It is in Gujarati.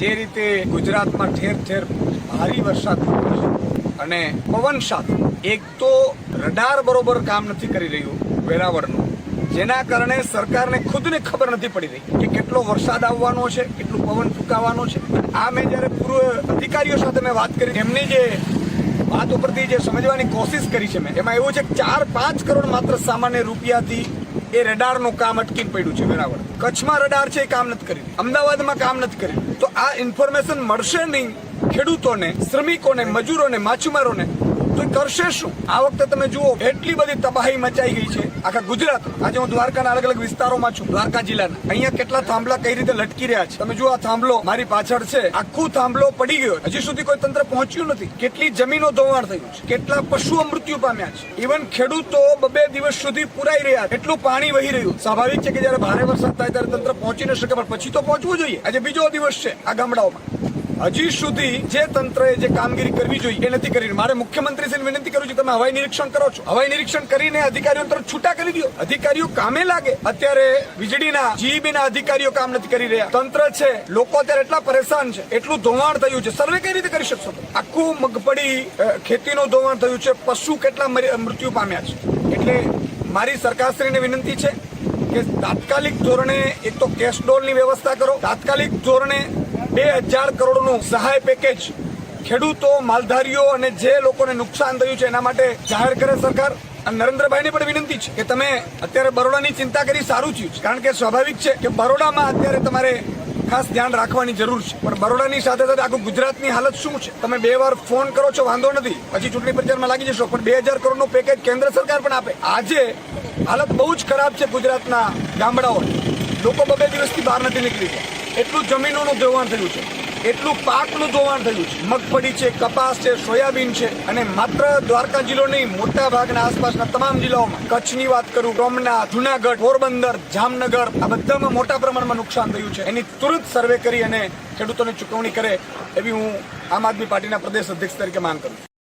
જે રીતે ગુજરાતમાં ઠેર ઠેર ભારે વરસાદ થયો છે અને પવન સાથે એક તો રડાર બરોબર કામ નથી કરી રહ્યું વેરાવળનું, જેના કારણે સરકારને ખુદને ખબર નથી પડી રહી કે કેટલો વરસાદ આવવાનો છે, કેટલું પવન ફૂંકાવાનો છે. આ મેં જ્યારે પૂર્વ અધિકારીઓ સાથે મેં વાત કરી, એમની જે વાત ઉપરથી જે સમજવાની કોશિશ કરી છે મેં, એમાં એવું છે કે ચાર પાંચ કરોડ માત્ર સામાન્ય રૂપિયાથી એ રડારનું કામ અટકી પડ્યું છે વેરાવળ. કચ્છમાં રડાર છે એ કામ નથી કરી અમદાવાદમાં કામ નથી કરી તો આ ઇન્ફોર્મેશન મળશે નહીં ખેડૂતોને, શ્રમિકોને, મજૂરોને, માછીમારોને? તો કરશે શું? આ વખતે તમે જુઓ, એટલી બધી તબાહી મચાઈ ગઈ છે. આખા ગુજરાત, આજે હું દ્વારકાના અલગ અલગ વિસ્તારોમાં છું, દ્વારકા જિલ્લાના. અહીંયા કેટલા થાંભલા કઈ રીતે લટકી રહ્યા છે? તમે જુઓ, આ થાંભલો મારી પાછળ છે. આખું થાંભલો પડી ગયો. હજી સુધી કોઈ તંત્ર પહોંચ્યું નથી. કેટલી જમીનો ધોવાણ થયું છે. કેટલા પશુઓ મૃત્યુ પામ્યા છે. ઇવન ખેડૂતો બબે દિવસ સુધી પુરાઈ રહ્યા. એટલું પાણી વહી રહ્યું સ્વાભાવિક છે કે જયારે ભારે વરસાદ થાય ત્યારે તંત્ર પહોંચી ન શકે, પણ પછી તો પહોંચવું જોઈએ. આજે બીજો દિવસ છે આ ગામડાઓમાં. હજી સુધી જે તંત્રએ જે કામગીરી કરવી જોઈએ એ નથી કરી મારે મુખ્યમંત્રીશ્રીને વિનંતી કરું છું, તમે હવાઈ નિરીક્ષણ કરો છો. હવાઈ નિરીક્ષણ કરીને અધિકારીઓ તરફ છૂટા કરી દો. અધિકારીઓ કામે લાગે. અત્યારે વીજળીના જીબી ના અધિકારીઓ કામ નથી કરી રહ્યા. તંત્ર છે, લોકો અત્યારે એટલા પરેશાન છે, એટલું ધોવાણ થયું છે. સર્વે કઈ રીતે કરી શકશો આખું મગફળી ખેતીનું ધોવાણ થયું છે. પશુ કેટલા મૃત્યુ પામ્યા છે? એટલે મારી સરકારશ્રીને વિનંતી છે કે તાત્કાલિક ધોરણે એક તો કેશ ડોલની વ્યવસ્થા કરો. તાત્કાલિક ધોરણે બે હજાર કરોડનું સહાય પેકેજ ખેડૂતો, માલધારીઓ અને જે લોકોને નુકસાન થયું છે એના માટે જાહેર કરે સરકાર. અને નરેન્દ્રભાઈને પણ વિનંતી છે કે તમે અત્યારે બરોડાની ચિંતા કરી સારું થયું છે. કારણ કે સ્વાભાવિક છે કે બરોડામાં અત્યારે તમારે ખાસ ધ્યાન રાખવાની જરૂર છે. પણ બરોડાની સાથે સાથે આખું ગુજરાતની હાલત શું છે? તમે બે વાર ફોન કરો છો, વાંધો નથી. પછી ચૂંટણી પ્રચારમાં લાગી જશો, પણ બે હજાર કરોડનું પેકેજ કેન્દ્ર સરકાર પણ આપે. આજે હાલત બહુ જ ખરાબ છે ગુજરાતના ગામડાઓ લોકો બબે દિવસથી બહાર નથી નીકળી ગયા એટલું જમીનોનું ધોવાણ થયું છે. એટલું પાકનું ધોવાણ થયું છે. મગફળી છે, કપાસ છે, સોયાબીન છે અને માત્ર દ્વારકા જિલ્લો નહીં મોટા ભાગના આસપાસના તમામ જિલ્લાઓમાં કચ્છની વાત કરું સોમનાથ જુનાગઢ, પોરબંદર, જામનગર, આ બધામાં મોટા પ્રમાણમાં નુકસાન થયું છે. એની તુરંત સર્વે કરી અને ખેડૂતોને ચૂકવણી કરે એવી હું આમ આદમી પાર્ટીના પ્રદેશ અધ્યક્ષ તરીકે માંગ કરું છું.